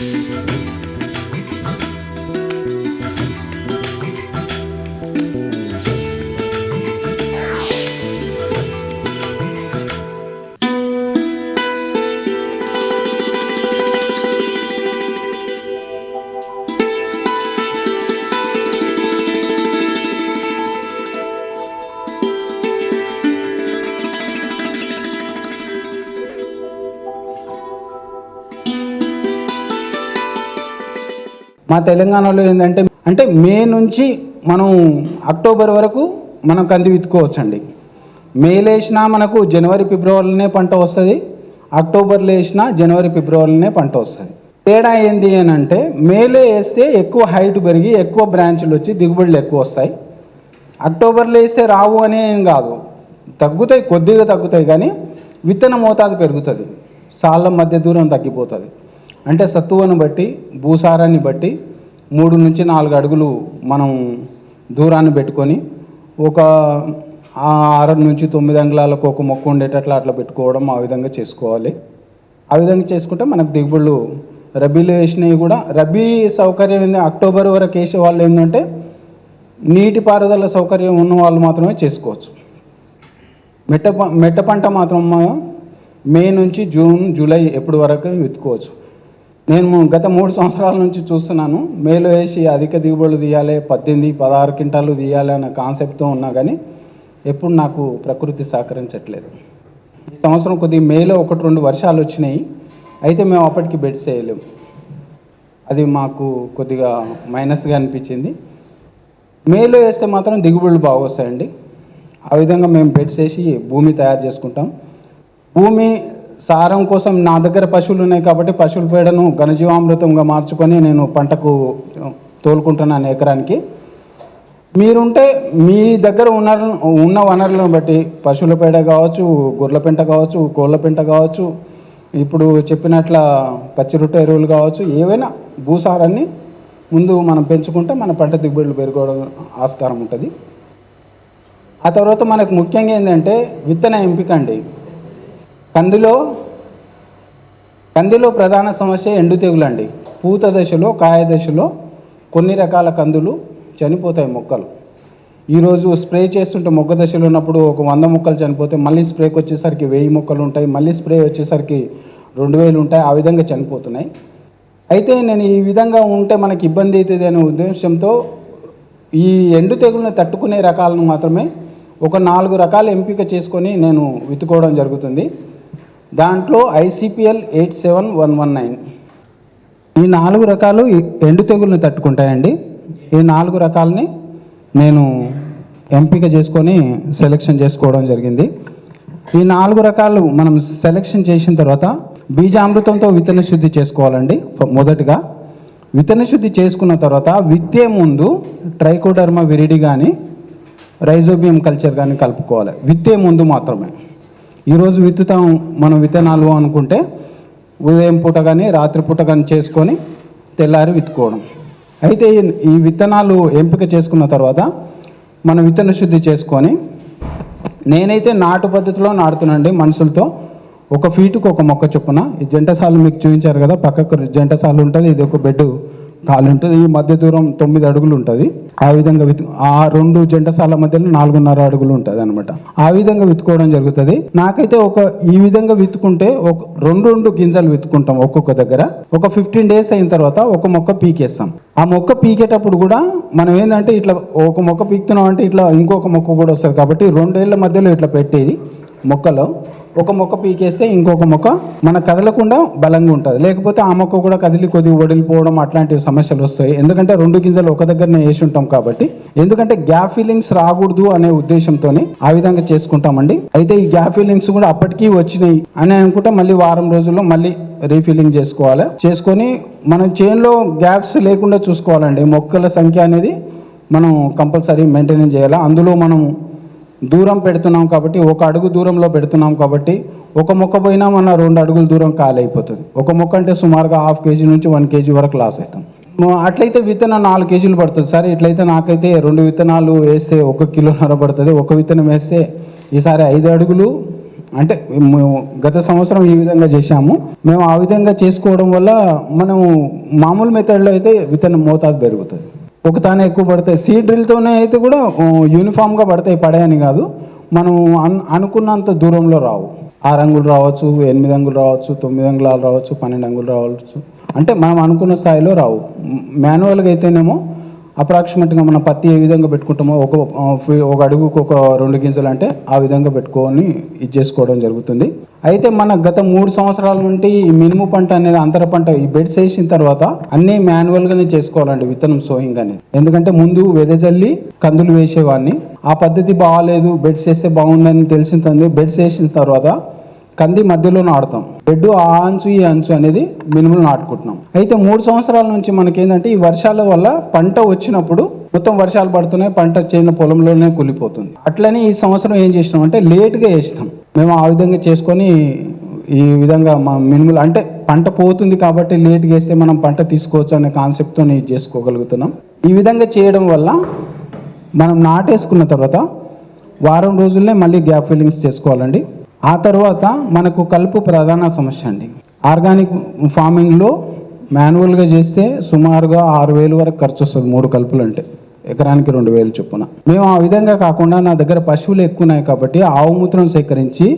Música మా తెలంగాణలో ఏంటంటే అంటే మే నుంచి మనం అక్టోబర్ వరకు మనం కంది విత్తుకోవచ్చండి. మేలో వేసినా మనకు జనవరి ఫిబ్రవరిలోనే పంట వస్తుంది. అక్టోబర్లో వేసినా జనవరి ఫిబ్రవరిలోనే పంట వస్తుంది. తేడా ఏంది అని అంటే మేలో వేస్తే ఎక్కువ హైట్ పెరిగి ఎక్కువ బ్రాంచ్లు వచ్చి దిగుబడులు ఎక్కువ వస్తాయి. అక్టోబర్లో వేస్తే రావు అనే ఏం కాదు. తగ్గుతాయి కొద్దిగా తగ్గుతాయి కానీ విత్తన మోతాదు పెరుగుతుంది. సాళ్ళ మధ్య దూరం తగ్గిపోతుంది. అంటే సత్తువను బట్టి భూసారాన్ని బట్టి మూడు నుంచి నాలుగు అడుగులు మనం దూరాన్ని పెట్టుకొని ఒక ఆరు నుంచి తొమ్మిది అంగుళాలకు ఒక మొక్క ఉండేటట్లు అట్లా పెట్టుకోవడం ఆ విధంగా చేసుకోవాలి. ఆ విధంగా చేసుకుంటే మనకు దిగుబడులు రబీలో వేసినవి కూడా రబీ సౌకర్యం ఏంది? అక్టోబర్ వరకు వేసే వాళ్ళు ఏంటంటే నీటిపారుదల సౌకర్యం ఉన్న వాళ్ళు మాత్రమే చేసుకోవచ్చు. మెట్ట ప- మెట్ట పంట మాత్రం మే నుంచి జూన్ జూలై ఎప్పటి వరకు విత్తుకోవచ్చు నేను గత మూడు సంవత్సరాల నుంచి చూస్తున్నాను. మేలో వేసి అధిక దిగుబడులు తీయాలి పద్దెనిమిది పదహారు క్వింటాలు తీయాలి అన్న కాన్సెప్ట్తో ఉన్నా కానీ ఎప్పుడు నాకు ప్రకృతి సహకరించట్లేదు. ఈ సంవత్సరం కొద్దిగా మేలో ఒకటి రెండు వర్షాలు వచ్చినాయి. అయితే మేము అప్పటికి బెడ్స్ వేయలేము. అది మాకు కొద్దిగా మైనస్గా అనిపించింది. మేలో వేస్తే మాత్రం దిగుబడులు బాగా వస్తాయండి. ఆ విధంగా మేము బెడ్స్ వేసి భూమి తయారు చేసుకుంటాం. భూమి సారం కోసం నా దగ్గర పశువులు ఉన్నాయి కాబట్టి పశువుల పేడను ఘనజీవామృతంగా మార్చుకొని నేను పంటకు తోలుకుంటున్నాను ఎకరానికి. మీరుంటే మీ దగ్గర ఉన్న ఉన్న వనరులను బట్టి పశువుల పేడ కావచ్చు గొర్రెల పెంట కావచ్చు కోళ్ళ పెంట కావచ్చు ఇప్పుడు చెప్పినట్ల పచ్చి రొట్టె ఎరువులు కావచ్చు ఏవైనా భూసారాన్ని ముందు మనం పెంచుకుంటే మన పంట దిగుబడులు పెరుగుకోవడం ఆస్కారం ఉంటుంది. ఆ తర్వాత మనకు ముఖ్యంగా ఏంటంటే విత్తన ఎంపిక అండి. కందిలో కందిలో ప్రధాన సమస్య ఎండు తెగులండి పూత దశలో కాయ దశలో కొన్ని రకాల కందులు చనిపోతాయి మొక్కలు. ఈరోజు స్ప్రే చేస్తుంటే మొగ్గ దశలో ఉన్నప్పుడు ఒక వంద మొక్కలు చనిపోతే మళ్ళీ స్ప్రేకి వచ్చేసరికి వెయ్యి మొక్కలు ఉంటాయి మళ్ళీ స్ప్రే వచ్చేసరికి రెండు వేలు ఉంటాయి ఆ విధంగా చనిపోతున్నాయి. అయితే నేను ఈ విధంగా ఉంటే మనకి ఇబ్బంది అవుతుంది అనే ఉద్దేశంతో ఈ ఎండు తెగులను తట్టుకునే రకాలను మాత్రమే ఒక నాలుగు రకాల ఎంపిక చేసుకొని నేను విత్తుకోవడం జరుగుతుంది. దాంట్లో ICPL eight seven one one nine. ఈ నాలుగు రకాలు ఎండు తెగుల్ని తట్టుకుంటాయండి. ఈ నాలుగు రకాలని నేను ఎంపిక చేసుకొని సెలెక్షన్ చేసుకోవడం జరిగింది. ఈ నాలుగు రకాలు మనం సెలెక్షన్ చేసిన తర్వాత బీజామృతంతో విత్తన శుద్ధి చేసుకోవాలండి మొదటగా. విత్తన శుద్ధి చేసుకున్న తర్వాత విత్తే ముందు ట్రైకోడర్మా విరిడి కానీ రైజోబియం కల్చర్ కానీ కలుపుకోవాలి. విత్తే ముందు మాత్రమే. ఈరోజు విత్తుతాం మనం విత్తనాలు అనుకుంటే ఉదయం పూట కానీ రాత్రి పూట కానీ చేసుకొని తెల్లారి విత్తుకోవడం. అయితే ఈ- ఈ విత్తనాలు ఎంపిక చేసుకున్న తర్వాత మనం విత్తన శుద్ధి చేసుకొని నేనైతే నాటు పద్ధతిలో నాటుతున్నాండి మనుషులతో. ఒక ఫీటుకు ఒక మొక్క చొప్పున ఈ జంటసాలు మీకు చూపించారు కదా పక్కకు జంటసాలు ఉంటుంది ఇది ఒక బెడ్ కాలు ఉంటుంది. ఈ మధ్య దూరం తొమ్మిది అడుగులు ఉంటుంది. ఆ విధంగా విత్ ఆ రెండు జంటసాల మధ్యలో నాలుగున్నర అడుగులు ఉంటుంది అనమాట ఆ విధంగా విత్తుకోవడం జరుగుతుంది. నాకైతే ఒక ఈ విధంగా విత్తుకుంటే ఒక రెండు రెండు గింజలు విత్తుకుంటాం ఒక్కొక్క దగ్గర. ఒక ఫిఫ్టీన్ డేస్ అయిన తర్వాత ఒక మొక్క పీకేస్తాం. ఆ మొక్క పీకేటప్పుడు కూడా మనం ఏంటంటే ఇట్లా ఒక మొక్క పీకుతున్నాం అంటే ఇట్లా ఇంకొక మొక్క కూడా వస్తుంది కాబట్టి రెండేళ్ళ మధ్యలో ఇట్లా పెట్టేది మొక్కలో. ఒక మొక్క పీకేస్తే ఇంకొక మొక్క మన కదలకుండా బలంగా ఉంటుంది. లేకపోతే ఆ మొక్క కూడా కదిలి కొద్దిగా వడిలిపోవడం అట్లాంటి సమస్యలు వస్తాయి. ఎందుకంటే రెండు గింజలు ఒక దగ్గరనే వేసి ఉంటాం కాబట్టి. ఎందుకంటే గ్యాప్ ఫీలింగ్స్ రాకూడదు అనే ఉద్దేశంతోనే ఆ విధంగా చేసుకుంటామండి. అయితే ఈ గ్యాప్ ఫీలింగ్స్ కూడా అప్పటికీ వచ్చినాయి అని అనుకుంటే మళ్ళీ వారం రోజుల్లో మళ్ళీ రీఫిల్లింగ్ చేసుకోవాలి. చేసుకొని మనం చేన్లో గ్యాప్స్ లేకుండా చూసుకోవాలండి. మొక్కల సంఖ్య అనేది మనం కంపల్సరీ మెయింటైన్ చేయాలి. అందులో మనం దూరం పెడుతున్నాం కాబట్టి ఒక అడుగు దూరంలో పెడుతున్నాం కాబట్టి ఒక మొక్క పోయినా మన రెండు అడుగుల దూరం ఖాళీ అయిపోతుంది ఒక మొక్క అంటే సుమారుగా హాఫ్ కేజీ నుంచి వన్ కేజీ వరకు లాస్ అవుతాం అట్లయితే విత్తనం నాలుగు కేజీలు పడుతుంది. సరే ఇట్లయితే నాకైతే రెండు విత్తనాలు వేస్తే ఒక కిలోన్నర పడుతుంది. ఒక విత్తనం వేస్తే ఈసారి ఐదు అడుగులు. అంటే మేము గత సంవత్సరం ఈ విధంగా చేశాము. మేము ఆ విధంగా చేసుకోవడం వల్ల మనము మామూలు మెథడ్లో అయితే విత్తనం మోతాదు పెరుగుతుంది. ఒకతానే ఎక్కువ పడతాయి. సీడ్ డ్రిల్తోనే అయితే కూడా యూనిఫామ్గా పడతాయి. పడాయని కాదు. మనం అన్ అనుకున్నంత దూరంలో రావు. ఆరు అంగులు రావచ్చు ఎనిమిది అంగులు రావచ్చు తొమ్మిది అంగుళాలు రావచ్చు పన్నెండు అంగులు రావచ్చు. అంటే మనం అనుకున్న స్థాయిలో రావు. మాన్యువల్గా అయితేనేమో అప్రాక్సిమేట్గా మన పత్తి ఏ విధంగా పెట్టుకుంటామో ఒక ఒక అడుగుకు ఒక రెండు గింజలు అంటే ఆ విధంగా పెట్టుకొని ఇది చేసుకోవడం జరుగుతుంది. అయితే మన గత మూడు సంవత్సరాల నుండి ఈ మినుము పంట అనేది అంతర పంట ఈ బెడ్స్ వేసిన తర్వాత అన్నీ మాన్యువల్గానే చేసుకోవాలండి విత్తనం సోయింగ్ అనేది ఎందుకంటే ముందు వెదజల్లి కందులు వేసేవాడిని. ఆ పద్ధతి బాగాలేదు బెడ్స్ వేస్తే బాగుందని తెలిసింది బెడ్స్ వేసిన తర్వాత కంది మధ్యలో నాటుతాం. బెడ్ ఆ అంచు ఈ అంచు అనేది మినుములు నాటుకుంటున్నాం. అయితే మూడు సంవత్సరాల నుంచి మనకేంటంటే ఈ వర్షాల వల్ల పంట వచ్చినప్పుడు మొత్తం వర్షాలు పడుతున్నాయి పంట చేసిన పొలంలోనే కూలిపోతుంది అట్లనే ఈ సంవత్సరం ఏం చేసినాం అంటే లేట్గా వేసినాం. మేము ఆ విధంగా చేసుకొని ఈ విధంగా మా మినుములు అంటే పంట పోతుంది కాబట్టి లేట్గా వేస్తే మనం పంట తీసుకోవచ్చు అనే కాన్సెప్ట్తో నేను చేసుకోగలుగుతున్నాం. ఈ విధంగా చేయడం వల్ల మనం నాటేసుకున్న తర్వాత వారం రోజుల్లో మళ్ళీ గ్యాప్ ఫిల్లింగ్స్ చేసుకోవాలండి. ఆ తర్వాత మనకు కలుపు ప్రధాన సమస్య అండి. ఆర్గానిక్ ఫార్మింగ్లో మాన్యువల్గా చేస్తే సుమారుగా ఆరు వేలు వరకు ఖర్చు వస్తుంది మూడు కలుపులు అంటే. ఎకరానికి రెండు వేలు చొప్పున. మేము ఆ విధంగా కాకుండా నా దగ్గర పశువులు ఎక్కువ ఉన్నాయి కాబట్టి ఆవు మూత్రం సేకరించి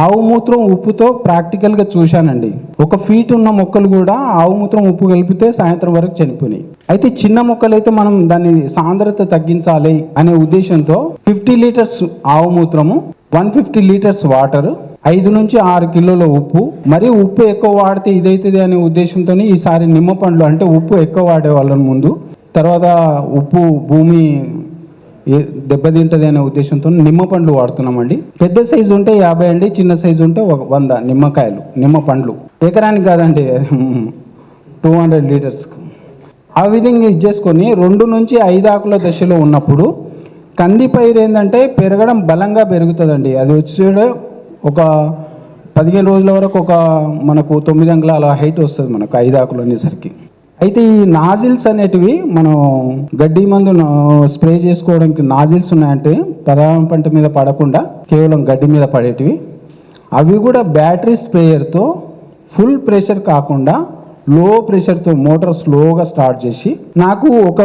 ఆవు మూత్రం ఉప్పుతో ప్రాక్టికల్గా చూశానండి. ఒక ఫీట్ ఉన్న మొక్కలు కూడా ఆవు మూత్రం ఉప్పు కలిపితే సాయంత్రం వరకు చనిపోయినాయి. అయితే చిన్న మొక్కలు అయితే మనం దాన్ని సాంద్రత తగ్గించాలి అనే ఉద్దేశంతో ఫిఫ్టీ లీటర్స్ ఆవు మూత్రము వన్ ఫిఫ్టీ లీటర్స్ వాటర్ ఐదు నుంచి ఆరు కిలోల ఉప్పు. మరి ఉప్పు ఎక్కువ వాడితే ఇదైతుంది అనే ఉద్దేశంతో ఈసారి నిమ్మ పండ్లు అంటే ఉప్పు ఎక్కువ వాడే వాళ్ళని ముందు తర్వాత ఉప్పు భూమి ఏ- దెబ్బతింటది అనే ఉద్దేశంతో నిమ్మ పండ్లు వాడుతున్నామండి. పెద్ద సైజు ఉంటే యాభై అండి చిన్న సైజు ఉంటే ఒక వంద నిమ్మకాయలు నిమ్మ పండ్లు. ఎకరానికి కాదండి టూ హండ్రెడ్ లీటర్స్. ఆ విధంగా ఇది చేసుకొని రెండు నుంచి ఐదు ఆకుల దశలో ఉన్నప్పుడు కంది పైరు ఏంటంటే పెరగడం బలంగా పెరుగుతుందండి. అది వచ్చి ఒక పదిహేను రోజుల వరకు ఒక మనకు తొమ్మిది అంగుళాల హైట్ వస్తుంది మనకు ఐదు ఆకులు అనేసరికి. అయితే ఈ నాజిల్స్ అనేటివి మనం గడ్డి మందు స్ప్రే చేసుకోవడానికి నాజిల్స్ ఉన్నాయంటే ప్రధాన పంట మీద పడకుండా కేవలం గడ్డి మీద పడేటివి. అవి కూడా బ్యాటరీ స్ప్రేయర్తో ఫుల్ ప్రెషర్ కాకుండా లో ప్రెషర్తో మోటార్ స్లోగా స్టార్ట్ చేసి నాకు ఒక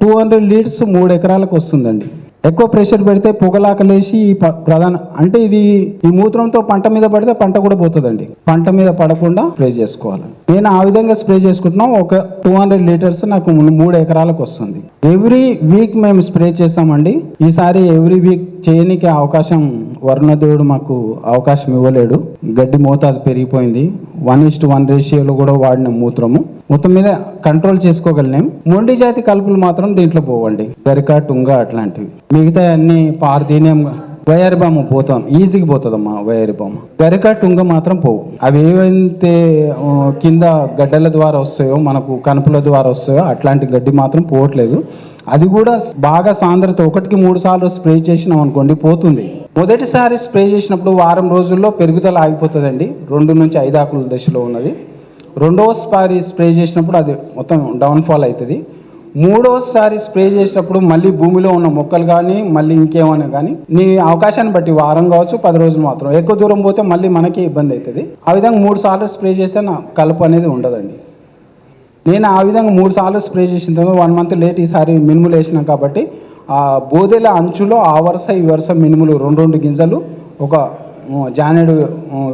టూ హండ్రెడ్ లీటర్స్ మూడు ఎకరాలకు వస్తుందండి. ఎక్కువ ప్రెషర్ పెడితే పొగలాకలేసి ఈ ప- ప్రధాన అంటే ఇది ఈ మూత్రంతో పంట మీద పడితే పంట కూడా పోతుందండి. పంట మీద పడకుండా స్ప్రే చేసుకోవాలి. నేను ఆ విధంగా స్ప్రే చేసుకుంటున్నాం. ఒక టూ హండ్రెడ్ లీటర్స్ నాకు మూడు ఎకరాలకు వస్తుంది. ఎవ్రీ వీక్ మేము స్ప్రే చేస్తామండి. ఈసారి ఎవ్రీ వీక్ చేయనికి అవకాశం వరుణదేవుడు మాకు అవకాశం ఇవ్వలేడు. గడ్డి మోతాదు పెరిగిపోయింది. వన్ ఇస్ట్ వన్ రేషియోలో కూడా వాడిన మూత్రము. మొత్తం మీద కంట్రోల్ చేసుకోగలిగాం మొండి జాతి కలుపులు మాత్రం దీంట్లో పోవండి. గరిక టుంగ అట్లాంటివి. మిగతా అన్ని పార్థీనియం వైఆర్ బాము పోతాం. ఈజీగా పోతుందమ్మా వైఆర్ బామ్మ. గరిక టుంగ మాత్రం పోవు. అవి ఏవైతే కింద గడ్డల ద్వారా వస్తాయో మనకు కనుపుల ద్వారా వస్తాయో అట్లాంటి గడ్డి మాత్రం పోవట్లేదు. అది కూడా బాగా సాంద్రత ఒకటికి మూడు సార్లు స్ప్రే చేసినాం అనుకోండి పోతుంది. మొదటిసారి స్ప్రే చేసినప్పుడు వారం రోజుల్లో పెరుగుదల ఆగిపోతుందండి. రెండు నుంచి ఐదు ఆకుల దశలో ఉన్నది. రెండవసారి స్ప్రే చేసినప్పుడు అది మొత్తం డౌన్ఫాల్ అవుతుంది మూడవసారి స్ప్రే చేసినప్పుడు మళ్ళీ భూమిలో ఉన్న మొక్కలు కానీ మళ్ళీ ఇంకేమైనా కానీ నీ అవకాశాన్ని బట్టి వారం కావచ్చు పది రోజులు మాత్రం. ఎక్కువ దూరం పోతే మళ్ళీ మనకి ఇబ్బంది అవుతుంది ఆ విధంగా మూడు సార్లు స్ప్రే చేస్తే నా కలుపు అనేది ఉండదండి. నేను ఆ విధంగా మూడు సార్లు స్ప్రే చేసిన తర్వాత వన్ మంత్ లేట్ ఈసారి మినుములు వేసినాం కాబట్టి ఆ బోదెల అంచులో ఆ వరుస ఈ వరుస మినుములు రెండు రెండు గింజలు ఒక జానేడు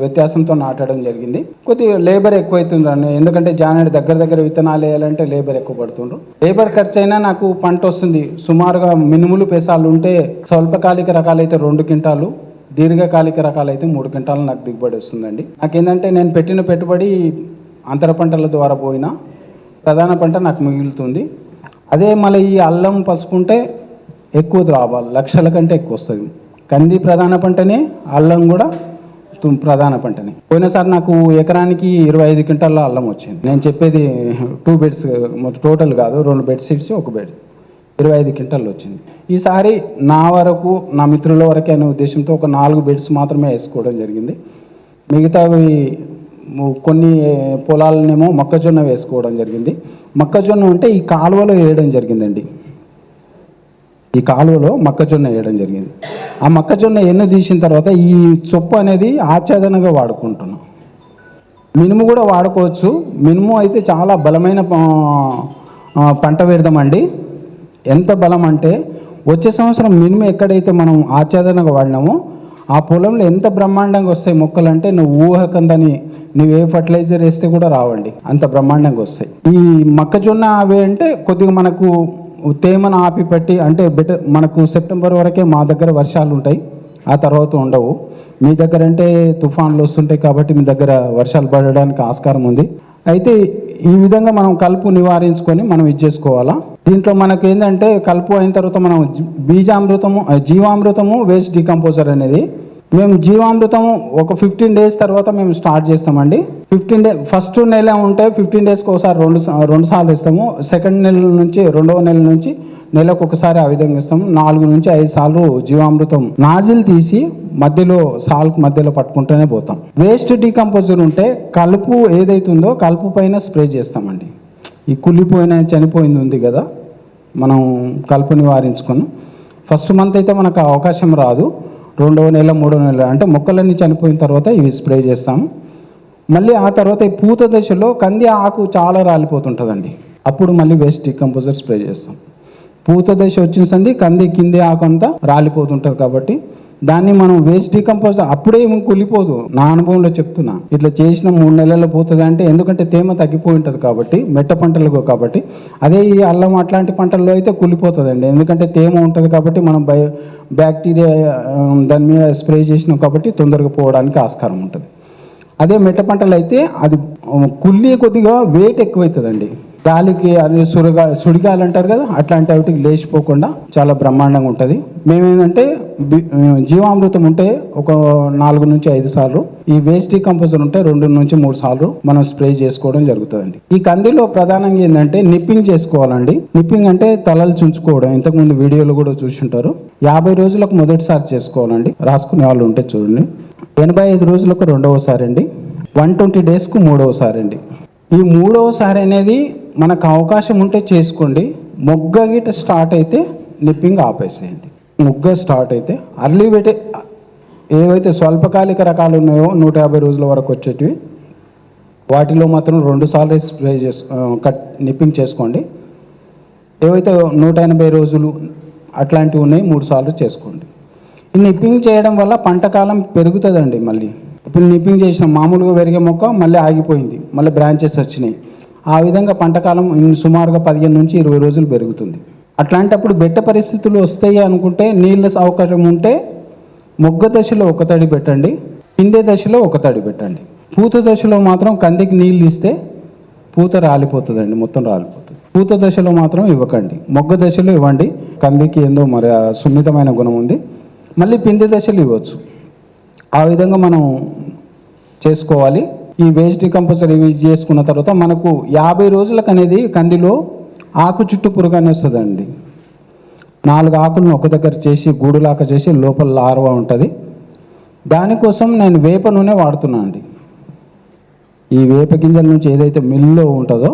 వ్యత్యాసంతో నాటడం జరిగింది. కొద్దిగా లేబర్ ఎక్కువైతుందండి ఎందుకంటే జానేడు దగ్గర దగ్గర విత్తనాలు వేయాలంటే లేబర్ ఎక్కువ పడుతుండ్రు. లేబర్ ఖర్చు అయినా నాకు పంట వస్తుంది. సుమారుగా మినుములు పెసాలు ఉంటే స్వల్పకాలిక రకాలైతే రెండు క్వింటాలు దీర్ఘకాలిక రకాలైతే మూడు క్వింటాలు నాకు దిగుబడి వస్తుందండి. నాకేంటంటే నేను పెట్టిన పెట్టుబడి అంతర పంటల ద్వారా పోయినా ప్రధాన పంట నాకు మిగులుతుంది. అదే మళ్ళీ ఈ అల్లం పసుపుంటే ఎక్కువ రావాలి లక్షల కంటే ఎక్కువ వస్తుంది. కంది ప్రధాన పంటనే అల్లం కూడా ప్రధాన పంటనే. పోయినసారి నాకు ఎకరానికి ఇరవై ఐదు క్వింటాల అల్లం వచ్చింది. నేను చెప్పేది టూ బెడ్స్ టోటల్ కాదు రెండు బెడ్ షీట్స్ ఒక బెడ్. ఇరవై ఐదు క్వింటాలు వచ్చింది. ఈసారి నా వరకు నా మిత్రుల వరకే అనే ఉద్దేశంతో ఒక నాలుగు బెడ్స్ మాత్రమే వేసుకోవడం జరిగింది. మిగతావి కొన్ని పొలాలనేమో మొక్కజొన్న వేసుకోవడం జరిగింది. మొక్కజొన్న అంటే ఈ కాలువలో వేయడం జరిగిందండి. ఈ కాలువలో మొక్కజొన్న వేయడం జరిగింది. ఆ మొక్కజొన్న ఎన్ను తీసిన తర్వాత ఈ చొప్పు అనేది ఆచ్ఛాదనగా వాడుకుంటున్నాం. మినుము కూడా వాడుకోవచ్చు. మినుము అయితే చాలా బలమైన పంట పెడదామండి. ఎంత బలం అంటే వచ్చే సంవత్సరం మినుము ఎక్కడైతే మనం ఆచ్ఛాదనగా వాడినామో ఆ పొలంలో ఎంత బ్రహ్మాండంగా వస్తాయి మొక్కలు అంటే నువ్వు ఊహకందని నువ్వు ఏ ఫర్టిలైజర్ వేస్తే కూడా రావండి. అంత బ్రహ్మాండంగా వస్తాయి. ఈ మొక్కజొన్న అవి అంటే కొద్దిగా మనకు తేమను ఆపిపెట్టి అంటే బెటర్ మనకు సెప్టెంబర్ వరకే మా దగ్గర వర్షాలు ఉంటాయి ఆ తర్వాత ఉండవు. మీ దగ్గర అంటే తుఫాన్లు వస్తుంటాయి కాబట్టి మీ దగ్గర వర్షాలు పడడానికి ఆస్కారం ఉంది. అయితే ఈ విధంగా మనం కలుపు నివారించుకొని మనం ఇది చేసుకోవాలా? దీంట్లో మనకు ఏంటంటే కలుపు అయిన తర్వాత మనం బీజామృతము జీవామృతము వేస్ట్ డికంపోజర్ అనేది మేము జీవామృతము ఒక ఫిఫ్టీన్ డేస్ తర్వాత మేము స్టార్ట్ చేస్తామండి. ఫిఫ్టీన్ డే ఫస్ట్ నెల ఉంటే ఫిఫ్టీన్ డేస్కి ఒకసారి రెండు సా- రెండు సార్లు ఇస్తాము. సెకండ్ నెల నుంచి రెండవ నెల నుంచి నెలకు ఒకసారి ఆ విధంగా ఇస్తాము. నాలుగు నుంచి ఐదు సార్లు జీవామృతం నాజిల్ తీసి మధ్యలో సాల్కు మధ్యలో పట్టుకుంటూనే పోతాం. వేస్ట్ డీకంపోజర్ ఉంటే కలుపు ఏదైతుందో కలుపు పైన స్ప్రే చేస్తామండి. ఈ కుళ్ళిపోయిన చనిపోయింది ఉంది కదా మనం కలుపు నివారించుకున్నాం. ఫస్ట్ మంత్ అయితే మనకు అవకాశం రాదు. రెండవ నెల మూడవ నెల అంటే మొక్కలన్నీ చనిపోయిన తర్వాత ఇవి స్ప్రే చేస్తాము. మళ్ళీ ఆ తర్వాత ఈ పూత దశలో కంది ఆకు చాలా రాలిపోతుంటుందండి. అప్పుడు మళ్ళీ వేస్ట్ డికంపోజర్ స్ప్రే చేస్తాం. పూత దశ వచ్చిన సంది కంది కింది ఆకు అంతా రాలిపోతుంటుంది కాబట్టి దాన్ని మనం వేస్ట్ డికంపోజ్ అప్పుడే కులిపోదు కుళ్ళిపోదు. నా అనుభవంలో చెప్తున్నా. ఇట్లా చేసిన మూడు నెలల్లో పోతుంది అంటే ఎందుకంటే తేమ తగ్గిపోయి ఉంటుంది కాబట్టి మెట్ట పంటలకు కాబట్టి. అదే ఈ అల్లం అట్లాంటి పంటల్లో అయితే కుళ్ళిపోతుందండి. ఎందుకంటే తేమ ఉంటుంది కాబట్టి మనం బయో బ్యాక్టీరియా um, దాని మీద స్ప్రే చేసినాం కాబట్టి తొందరగా పోవడానికి ఆస్కారం ఉంటుంది. అదే మెట్ట పంటలు అయితే అది um, కుల్లి కుళ్ళి కొద్దిగా వెయిట్ ఎక్కువవుతుందండి గాలికి అది సురగా సుడిగాలి అంటారు కదా అట్లాంటి వాటికి లేచిపోకుండా చాలా బ్రహ్మాండంగా ఉంటుంది. మేమేంటంటే జీవామృతం ఉంటే ఒక నాలుగు నుంచి ఐదు సార్లు ఈ వేస్ట్ కంపోజర్ ఉంటే రెండు నుంచి మూడు సార్లు మనం స్ప్రే చేసుకోవడం జరుగుతుందండి. ఈ కందిలో ప్రధానంగా ఏంటంటే నిప్పింగ్ చేసుకోవాలండి. నిప్పింగ్ అంటే తలలు చుంచుకోవడం ఇంతకుముందు వీడియోలు కూడా చూసుంటారు. యాభై రోజులకు మొదటిసారి చేసుకోవాలండి. రాసుకునే వాళ్ళు ఉంటే చూడండి. ఎనభై ఐదు రోజులకు రెండవసారి అండి వన్ ట్వంటీ డేస్కు మూడవసారి అండి ఈ మూడవసారి అనేది మనకు అవకాశం ఉంటే చేసుకోండి. మొగ్గ గీట స్టార్ట్ అయితే నిప్పింగ్ ఆపేసేయండి. మొగ్గ స్టార్ట్ అయితే అర్లీ పెట్టే ఏవైతే స్వల్పకాలిక రకాలు ఉన్నాయో నూట యాభై రోజుల వరకు వచ్చేటివి వాటిలో మాత్రం రెండు సార్లు స్ప్రే చేసు కట్ నిప్పింగ్ చేసుకోండి. ఏవైతే నూట ఎనభై రోజులు అట్లాంటివి ఉన్నాయి మూడు సార్లు చేసుకోండి. ఈ నిప్పింగ్ చేయడం వల్ల పంట కాలం పెరుగుతుందండి మళ్ళీ. ఇప్పుడు నిప్పింగ్ చేసిన మామూలుగా పెరిగే మొక్క మళ్ళీ ఆగిపోయింది. మళ్ళీ బ్రాంచెస్ వచ్చినాయి. ఆ విధంగా పంటకాలం సుమారుగా పదిహేను నుంచి ఇరవై రోజులు పెరుగుతుంది. అట్లాంటప్పుడు బెట్ట పరిస్థితులు వస్తాయి అనుకుంటే నీళ్ళ సౌకర్యం ఉంటే మొగ్గ దశలో ఒక తడి పెట్టండి పిండే దశలో ఒక తడి పెట్టండి. పూత దశలో మాత్రం కందికి నీళ్ళు ఇస్తే పూత రాలిపోతుందండి మొత్తం రాలిపోతుంది. పూత దశలో మాత్రం ఇవ్వకండి మొగ్గ దశలో ఇవ్వండి. కందికి ఏందో మరి సున్నితమైన గుణం ఉంది. మళ్ళీ పిండి దశలు ఇవ్వచ్చు. ఆ విధంగా మనం చేసుకోవాలి. ఈ వేస్ట్ కంపల్సరీ ఇవి చేసుకున్న తర్వాత మనకు యాభై రోజులకు అనేది కందిలో ఆకు చుట్టూ పురుగు అని వస్తుందండి. నాలుగు ఆకులను ఒక దగ్గర చేసి గూడులాక చేసి లోపల లార్వా ఉంటుంది. దానికోసం నేను వేప నూనె వాడుతున్నాను అండి ఈ వేప గింజల నుంచి ఏదైతే మిల్లులో ఉంటుందో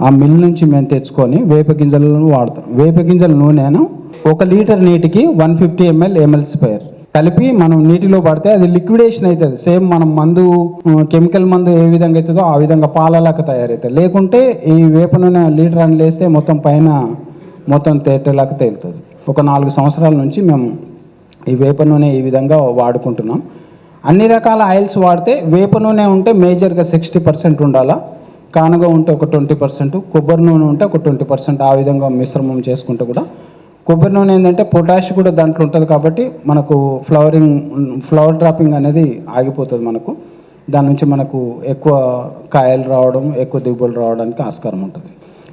ఆ మిల్ నుంచి మేము తెచ్చుకొని వేప గింజలను వాడతాం. వేప గింజల నూనెను ఒక లీటర్ నీటికి వన్ ఫిఫ్టీ ఎంఎల్ ఎంఎల్ స్పైర్ కలిపి మనం నీటిలో పడితే అది లిక్విడేషన్ అవుతుంది. సేమ్ మనం మందు కెమికల్ మందు ఏ విధంగా అవుతుందో ఆ విధంగా పాలలాగా తయారవుతుంది. లేకుంటే ఈ వేప నూనె లీటర్ అని లేస్తే మొత్తం పైన మొత్తం తేటలాగా తేలుతుంది. ఒక నాలుగు సంవత్సరాల నుంచి మేము ఈ వేప నూనె ఈ విధంగా వాడుకుంటున్నాం. అన్ని రకాల ఆయిల్స్ వాడితే వేప నూనె ఉంటే మేజర్గా సిక్స్టీ పర్సెంట్ ఉండాలా? కానుగ ఉంటే ఒక ట్వంటీ పర్సెంట్ కొబ్బరి నూనె ఉంటే ఒక ట్వంటీ పర్సెంట్ ఆ విధంగా మిశ్రమం చేసుకుంటే కూడా కొబ్బరి నూనె ఏంటంటే పొటాష్ కూడా దాంట్లో ఉంటుంది కాబట్టి మనకు ఫ్లవరింగ్ ఫ్లవర్ డ్రాపింగ్ అనేది ఆగిపోతుంది మనకు. దాని నుంచి మనకు ఎక్కువ కాయలు రావడం ఎక్కువ దిగుబడులు రావడానికి ఆస్కారం ఉంటుంది.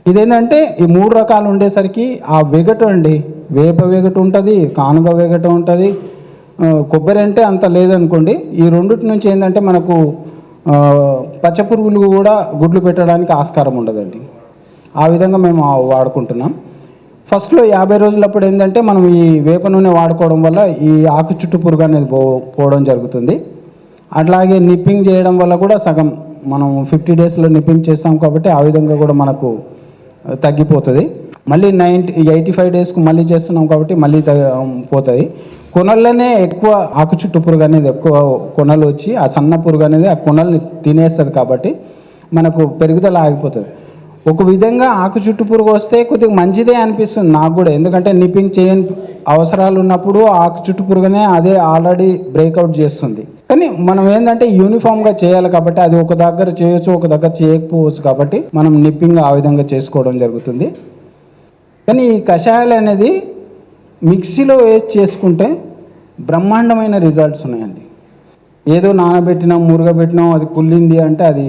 ఇదేంటంటే ఈ మూడు రకాలు ఉండేసరికి ఆ వెగటు అండి. వేప వెగటు ఉంటుంది కానుగ వెగటు ఉంటుంది. కొబ్బరి అంటే అంత లేదనుకోండి. ఈ రెండిటి నుంచి ఏంటంటే మనకు పచ్చ పురుగులు కూడా గుడ్లు పెట్టడానికి ఆస్కారం ఉండదండి. ఆ విధంగా మేము వాడుకుంటున్నాం. ఫస్ట్లో యాభై రోజులప్పుడు ఏంటంటే మనం ఈ వేప నూనె వాడుకోవడం వల్ల ఈ ఆకు చుట్టూ పురుగు అనేది పో పోవడం జరుగుతుంది. అట్లాగే నిప్పింగ్ చేయడం వల్ల కూడా సగం మనం ఫిఫ్టీ డేస్లో నిప్పింగ్ చేస్తాం కాబట్టి ఆ విధంగా కూడా మనకు తగ్గిపోతుంది. మళ్ళీ నైంటీ ఎయిటీ ఫైవ్ డేస్కు మళ్ళీ చేస్తున్నాం కాబట్టి మళ్ళీ త- పోతుంది. కొనల్లోనే ఎక్కువ ఆకు చుట్టూ పురుగు అనేది ఎక్కువ కొనలు వచ్చి ఆ సన్న పురుగు అనేది ఆ కొనల్ని తినేస్తుంది కాబట్టి మనకు పెరుగుదల ఆగిపోతుంది. ఒక విధంగా ఆకు చుట్టు పురుగు వస్తే కొద్దిగా మంచిదే అనిపిస్తుంది నాకు కూడా. ఎందుకంటే నిప్పింగ్ చేయని అవసరాలు ఉన్నప్పుడు ఆకు చుట్టు పురుగునే అదే ఆల్రెడీ బ్రేక్అవుట్ చేస్తుంది. కానీ మనం ఏంటంటే యూనిఫామ్గా చేయాలి కాబట్టి అది ఒక దగ్గర చేయొచ్చు ఒక దగ్గర చేయకపోవచ్చు కాబట్టి మనం నిప్పింగ్ ఆ విధంగా చేసుకోవడం జరుగుతుంది. కానీ ఈ కషాయాలు అనేది మిక్సీలో వేసి చేసుకుంటే బ్రహ్మాండమైన రిజల్ట్స్ ఉన్నాయండి. ఏదో నానబెట్టినాం మురుగబెట్టినాం అది కుళ్ళింది అంటే అది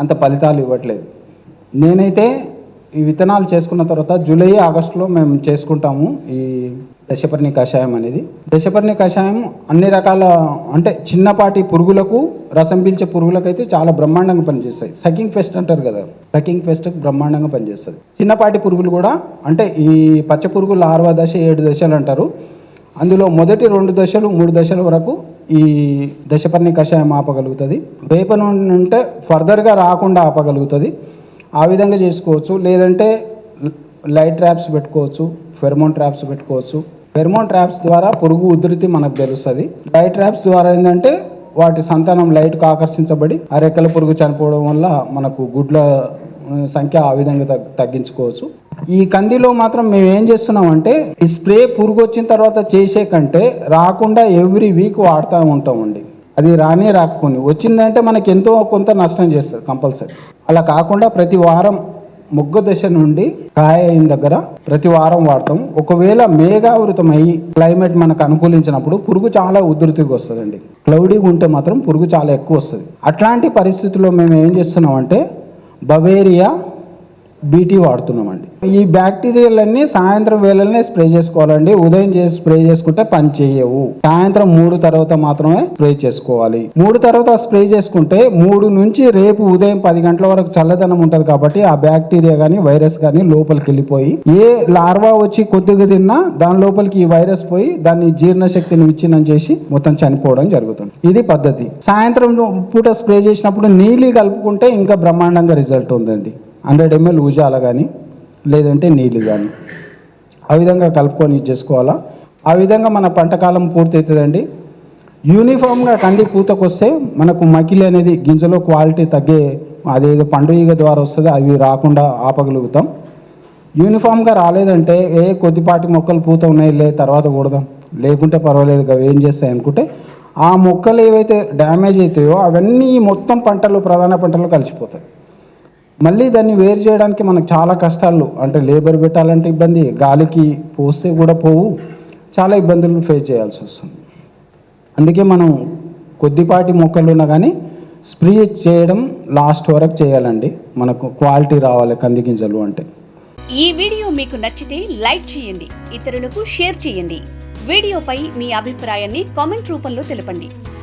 అంత ఫలితాలు ఇవ్వట్లేదు. నేనైతే ఈ విత్తనాలు చేసుకున్న తర్వాత జూలై ఆగస్టులో మేము చేసుకుంటాము ఈ దశపర్ణి కషాయం అనేది. దశపర్ణి కషాయం అన్ని రకాల అంటే చిన్నపాటి పురుగులకు రసం పీల్చే పురుగులకు అయితే చాలా బ్రహ్మాండంగా పనిచేస్తాయి. సకింగ్ పెస్ట్ అంటారు కదా సకింగ్ పెస్ట్ బ్రహ్మాండంగా పనిచేస్తుంది. చిన్నపాటి పురుగులు కూడా అంటే ఈ పచ్చ పురుగు లార్వా దశ ఏడు దశలు అంటారు. అందులో మొదటి రెండు దశలు మూడు దశల వరకు ఈ దశపర్ణి కషాయం ఆపగలుగుతుంది. వేప నుండి ఉంటే ఫర్దర్గా రాకుండా ఆపగలుగుతుంది. ఆ విధంగా చేసుకోవచ్చు. లేదంటే లైట్ ట్రాప్స్ పెట్టుకోవచ్చు ఫెర్మోన్ ట్రాప్స్ పెట్టుకోవచ్చు. ఫెర్మోన్ ట్రాప్స్ ద్వారా పురుగు ఉధృతి మనకు తెలుస్తుంది. లైట్ ట్రాప్స్ ద్వారా ఏంటంటే వాటి సంతానం లైట్కు ఆకర్షించబడి ఆ రెక్కల పురుగు చనిపోవడం వల్ల మనకు గుడ్ల సంఖ్య ఆ విధంగా తగ్గించుకోవచ్చు. ఈ కందిలో మాత్రం మేము ఏం చేస్తున్నామంటే ఈ స్ప్రే పురుగు వచ్చిన తర్వాత చేసే కంటే రాకుండా ఎవ్రీ వీక్ వాడుతూ ఉంటామండి. అది రానే రాకపోని. వచ్చిందంటే మనకి ఎంతో కొంత నష్టం చేస్తుంది కంపల్సరీ. అలా కాకుండా ప్రతి వారం మొగ్గ దశ నుండి కాయ అయిన దగ్గర ప్రతి వారం వాడతాం. ఒకవేళ మేఘావృతం అయ్యి క్లైమేట్ మనకు అనుకూలించినప్పుడు పురుగు చాలా ఉధృతిగా వస్తుందండి. క్లౌడీగా ఉంటే మాత్రం పురుగు చాలా ఎక్కువ వస్తుంది. అట్లాంటి పరిస్థితుల్లో మేము ఏం చేస్తున్నామంటే బవేరియా బీటీ వాడుతున్నామండి. ఈ బ్యాక్టీరియాలన్నీ సాయంత్రం వేళలనే స్ప్రే చేసుకోవాలండి. ఉదయం చేసి స్ప్రే చేసుకుంటే పని చేయవు. సాయంత్రం మూడు తర్వాత మాత్రమే స్ప్రే చేసుకోవాలి. మూడు తర్వాత స్ప్రే చేసుకుంటే మూడు నుంచి రేపు ఉదయం పది గంటల వరకు చల్లదనం ఉంటుంది కాబట్టి ఆ బ్యాక్టీరియా కానీ వైరస్ కానీ లోపలికి వెళ్ళిపోయి ఏ లార్వా వచ్చి కొద్దిగా తిన్నా దాని లోపలికి ఈ వైరస్ పోయి దాన్ని జీర్ణశక్తిని విచ్ఛిన్నం చేసి మొత్తం చనిపోవడం జరుగుతుంది. ఇది పద్ధతి. సాయంత్రం పూట స్ప్రే చేసినప్పుడు నీళ్ళు కలుపుకుంటే ఇంకా బ్రహ్మాండంగా రిజల్ట్ ఉందండి. హండ్రెడ్ ఎంఎల్ ఊజాల కానీ లేదంటే నీళ్ళు కానీ ఆ విధంగా కలుపుకొని ఇది చేసుకోవాలా? ఆ విధంగా మన పంట కాలం పూర్తవుతుందండి. యూనిఫామ్గా కంది పూతకు వస్తే మనకు మకిలి అనేది గింజలో క్వాలిటీ తగ్గే అదేదో పండుగ ద్వారా వస్తుంది అవి రాకుండా ఆపగలుగుతాం. యూనిఫామ్గా రాలేదంటే ఏ కొద్దిపాటి మొక్కలు పూత ఉన్నాయి లే తర్వాత కూడదాం. లేకుంటే పర్వాలేదు అవి ఏం చేస్తాయి అనుకుంటే ఆ మొక్కలు ఏవైతే డ్యామేజ్ అవుతాయో అవన్నీ మొత్తం పంటలు ప్రధాన పంటలు కలిసిపోతాయి. మళ్ళీ దాన్ని వేరు చేయడానికి మనకు చాలా కష్టాలు. అంటే లేబర్ పెట్టాలంటే ఇబ్బంది గాలికి పోస్తే కూడా పోవు చాలా ఇబ్బందులు ఫేస్ చేయాల్సి వస్తుంది. అందుకే మనం కొద్దిపాటి మొక్కలు ఉన్నా కానీ స్ప్రే చేయడం లాస్ట్ వరకు చేయాలండి. మనకు క్వాలిటీ రావాలి కంది గింజలు అంటే. ఈ వీడియో మీకు నచ్చితే లైక్ చేయండి ఇతరులకు షేర్ చేయండి. వీడియోపై మీ అభిప్రాయాన్ని కామెంట్ రూపంలో తెలపండి.